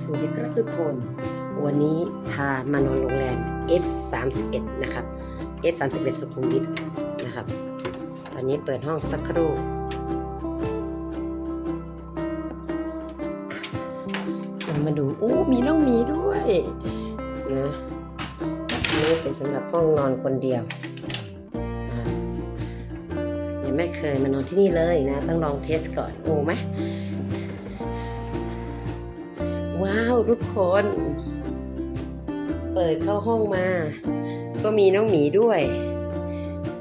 สวัสดีครับทุกคน วันนี้พามานอนโรงแรม S 3 1 นะครับ S 3 1 สุขุมวิทนะครับวันนี้เปิดห้องสักครู่อะเรามาดูโอ้มีน้องมีด้วยนะนี่เป็นสำหรับห้องนอนคนเดียวยังไม่เคยมานอนที่นี่เลยนะ ต้องลองเทสก่อนโอ้ไหม ว้าวทุกคน เปิดเข้าห้องมา ก็มีน้องหมีด้วย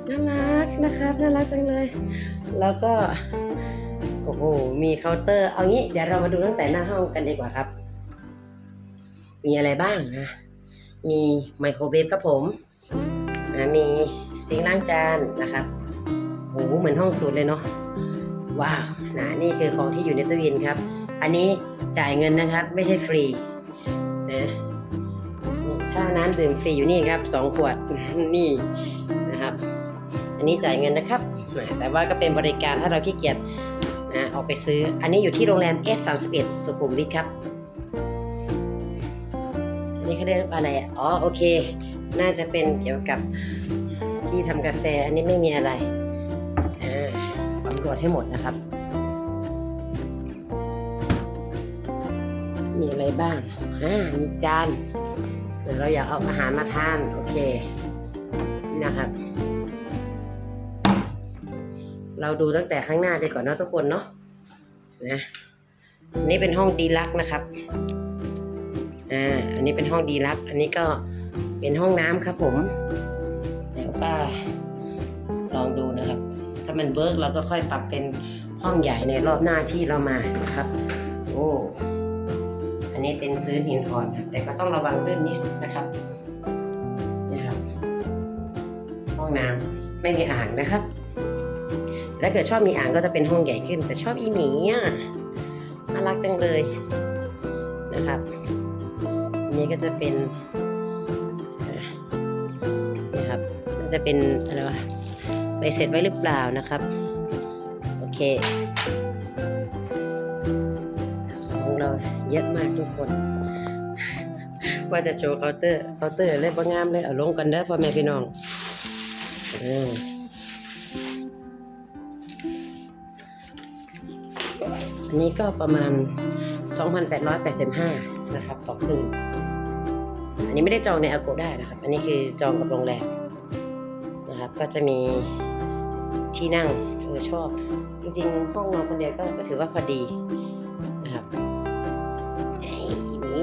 น่ารักนะครับน่ารักจังเลย แล้วก็ โอ้โห มีเคาน์เตอร์ เอางี้เดี๋ยวเรามาดูตั้งแต่หน้าห้องกันดีกว่าครับ มีอะไรบ้างนะ มีไมโครเวฟครับผมนะมีซิงล้างจานนะครับโอ้โหเหมือนห้องสูตรเลยเนาะว้าวนะนี่คือของที่อยู่ในตู้เย็นครับ อันนี้จ่ายเงินนะครับ ไม่ใช่ฟรีนะถ้าน้ำดื่มฟรีอยู่นี่ครับสองขวดนี่นะครับ อันนี้จ่ายเงินนะครับ แต่ว่าก็เป็นบริการถ้าเราขี้เกียจนะออกไปซื้อ อันนี้อยู่ที่โรงแรม S 3 1 สุขุมวิทครับอันนี้เขาเรียกอะไรอ๋อโอเค น่าจะเป็นเกี่ยวกับที่ทำกาแฟ อันนี้ไม่มีอะไรสำรวจให้หมดนะครับ บ้างอ่ามีจานเดี๋ยวเราอยากเอาอาหารมาทานโอเคนี่นะครับ เราดูตั้งแต่ข้างหน้าดีก่อนเนาะทุกคนเนาะนะอันนี้เป็นห้องดีลักนะครับอ่าอันนี้เป็นห้องดีลัก อันนี้ก็เป็นห้องน้ำครับผมแล้วก็ลองดูนะครับ ถ้ามันเวิร์กเราก็ค่อยปรับเป็นห้องใหญ่ในรอบหน้าที่เรามานะครับ โอ้ นนี้เป็นพื้นหินอ่อนครับแต่ก็ต้องระวังเรื่องนิดนะครับนี่ครับ ห้องน้ำไม่มีอ่างนะครับถ้าเกิดชอบมีอ่างก็จะเป็นห้องใหญ่ขึ้น แต่ชอบอีหมีอะน่ารักจังเลยนะครับอันนี้ก็จะเป็นนะครับจะเป็นอะไรวะไปเสร็จไว้หรือเปล่านะครับ โอเค เราเยอะมากทุกคน ว่าจะโชว์เคาน์เตอร์เคาน์เตอร์เลยบ่งามเลยเอาลงกันเด้อพ่อแม่พี่น้องเอออันนี้ก็ประมาณ 2,885 นะครับต่อคืนอันนี้ไม่ได้จองในอาโกได้นะครับ อันนี้คือจองกับโรงแรมนะครับ ก็จะมีที่นั่งเออชอบ จริงๆ ห้องนอนคนเดียวก็ก็ถือว่าพอดี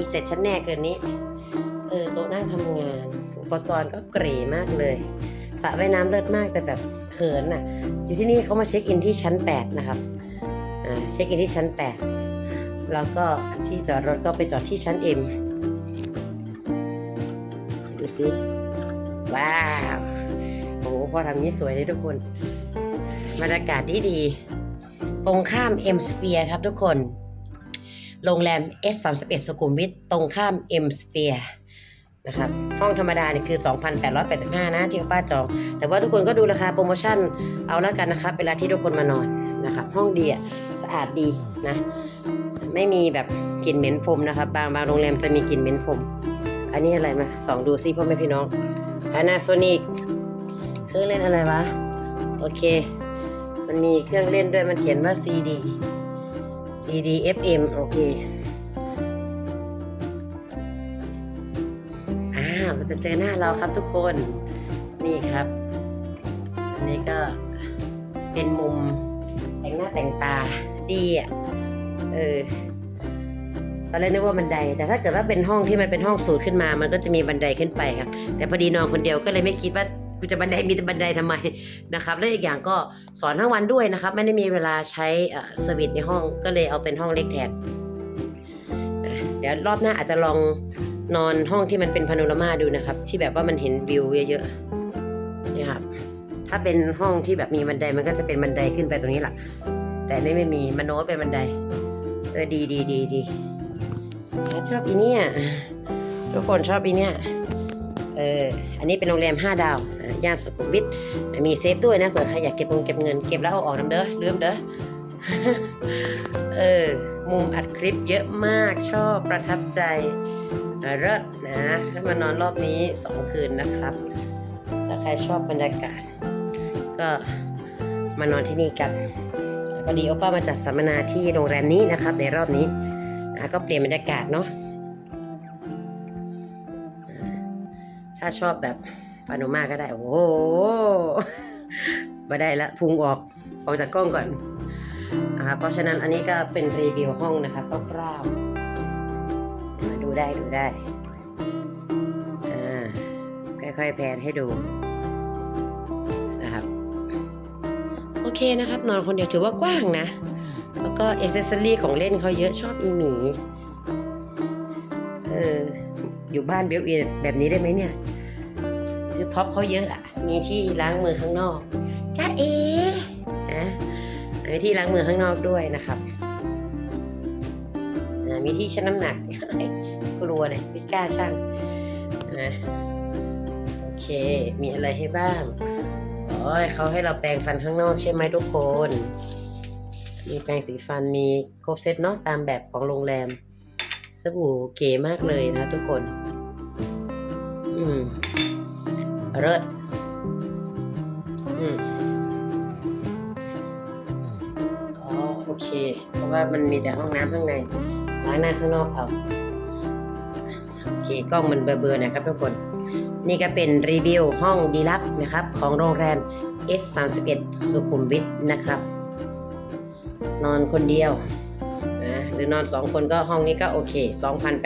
เสร็จชั้นแน่เกินนี้ เออโต๊ะนั่งทำงาน อุปกรณ์ก็เกรมากเลยสระว่ายน้ำเลิศมากแต่แบบเขินอะ อยู่ที่นี่เขามาเช็คอินที่ชั้น 8 นะครับอ่าเช็คอินที่ชั้น 8 แล้วก็ที่จอดรถก็ไปจอดที่ชั้น M ดูสิว้าวโอ้โหพอทำนี้สวยเลยทุกคนบรรยากาศดีดี ตรงข้าม M Sphere ครับทุกคน โรงแรม S 3 1 สุขุมวิทตรงข้าม M Sphere นะครับห้องธรรมดาเนี่ยคือ 2,885 นะที่ป้าจอง แต่ว่าทุกคนก็ดูราคาโปรโมชั่นเอาแล้วกันนะครับ เวลาที่ทุกคนมานอนนะครับ ห้องดีอะสะอาดดีนะ ไม่มีแบบกลิ่นเหม็นพรมนะครับ บางบางโรงแรมจะมีกลิ่นเหม็นพรมอันนี้อะไรมาสองดูซิพ่อแม่พี่น้อง Panasonic เครื่องเล่นอะไรวะ โอเค มันมีเครื่องเล่นด้วยมันเขียนว่า CD CD FM โอเค อ่า มันจะเจอหน้าเราครับทุกคน นี่ครับ อันนี้ก็เป็นมุมแต่งหน้าแต่งตาดีอะ เออ ตอนแรกนึกว่าบันได แต่ถ้าเกิดว่าเป็นห้องที่มันเป็นห้องสูตรขึ้นมา มันก็จะมีบันไดขึ้นไปครับ แต่พอดีนอนคนเดียวก็เลยไม่คิดว่า กูจะบันไดมีแต่บันไดทำไมนะครับ แล้วอีกอย่างก็สอนทั้งวันด้วยนะครับ ไม่ได้มีเวลาใช้เอ่อสวิตในห้องก็เลยเอาเป็นห้องเล็กแทนเดี๋ยวรอบหน้าอาจจะลองนอนห้องที่มันเป็นพาโนรามาดูนะครับ ที่แบบว่ามันเห็นวิวเยอะๆนี่ครับถ้าเป็นห้องที่แบบมีบันไดมันก็จะเป็นบันไดขึ้นไปตรงนี้แหละแต่นี่ไม่มีมันโน้ตเป็นบันไดเออดีดีดีดีชอบอีเนี่ยทุกคนชอบอีเนี่ยเอออันนี้เป็นโรงแรม5ดาว ย่านสุขุมวิทมีเซฟด้วยนะเผื่อใครอยากเก็บเงินเก็บเงินเก็บแล้วเอาออกน้ำเด้อลืมเด้อเออมุมอัดคลิปเยอะมากชอบประทับใจเลิศนะถ้มานอนรอบนี้สองคืนนะครับถ้าใครชอบบรรยากาศ ก็มานอนที่นี่กันพอดีโอป้ามาจัดสัมมนาที่โรงแรมนี้นะครับ ในรอบนี้อะก็เปลี่ยนบรรยากาศเนาะถ้าชอบแบบ ปาโนมาก็ได้ โอ้โหมาได้ละพุงออกออกจากกล้องก่อนอ่าเพราะฉะนั้นอันนี้ก็เป็นรีวิวห้องนะครับคร่าวๆมาดูได้ดูได้อ่าค่อยๆแพนให้ดูนะครับ โอเคนะครับ นอนคนเดียวถือว่ากว้างนะ แล้วก็เอเซอรี่ของเล่นเขาเยอะชอบอีหมี เออ อยู่บ้านเบลเอแบบนี้ได้ไหมเนี่ย คือพ็อปเขาเยอะอะมีที่ล้างมือข้างนอกจ้าเอนะมีที่ล้างมือข้างนอกด้วยนะครับอ่ามีที่ชั่งน้ำหนักกลัวเลยไม่กล้าชั่งนะโอเค มีอะไรให้บ้างโอ้ยเขาให้เราแปรงฟันข้างนอกใช่ไหมทุกคน มีแปรงสีฟันมีครบเซตเนาะตามแบบของโรงแรม สบู่เก๋มากเลยนะทุกคน อืม เลิศอืมอ๋อโอเค เพราะว่ามันมีแต่ห้องน้ำข้างในล้างหน้าข้างนอกเอาโอเคกล้องมันเบลอๆนะครับทุกคน นี่ก็เป็นรีวิวห้องดีลักซ์นะครับ ของโรงแรม S31 สุขุมวิทนะครับ นอนคนเดียว นะหรือนอน 2 คนก็ห้องนี้ก็โอเค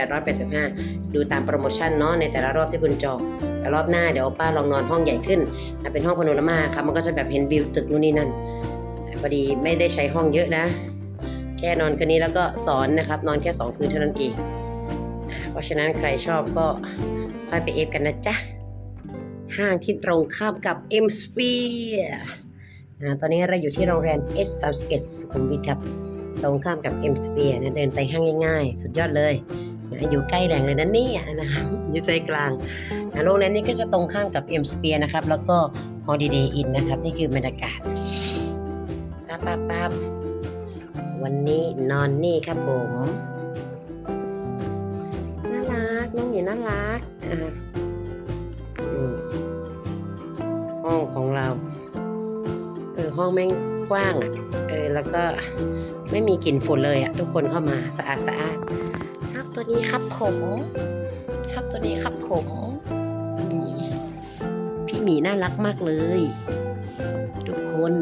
2,885 ดูตามโปรโมชั่นเนาะในแต่ละรอบที่คุณจองแต่รอบหน้าเดี๋ยวป้าลองนอนห้องใหญ่ขึ้นนะเป็นห้องพาโนรามาครับมันก็จะแบบเห็นวิวตึกนู่นนี่นั่นพอดีไม่ได้ใช้ห้องเยอะนะ แค่นอนคืนนี้แล้วก็สอนนะครับ นอนแค่ 2 คืนเท่านั้นเองเพราะฉะนั้นใครชอบก็ค่อยไปเอฟกันนะจ๊ะห้างที่ตรงข้ามกับ M Sphere ตอนนี้เราอยู่ที่โรงแรม S31 สุขุมวิทครับ ตรงข้ามกับ M Sphere นะเดินไปห้างง่ายๆ สุดยอดเลยนะอยู่ใกล้แหล่งเลยนะเนี่ยนะครับอยู่ใจกลางนะโรงแรมนี้ก็จะตรงข้ามกับ M Sphere นะครับ แล้วก็ Holiday Inn นะครับ นี่คือบรรยากาศปั๊บปั๊บปั๊บวันนี้นอนนี่ครับผมน่ารักน้องหมีน่ารักอ่าอืมห้องของเราเออห้องแม่งกว้างอะเออแล้วก็ ไม่มีกลิ่นฝุ่นเลยอะทุกคนเข้ามาสะอาดสะอาดชอบตัวนี้ครับผม ชอบตัวนี้ครับผมนี่พี่หมีน่ารักมากเลย ทุกคน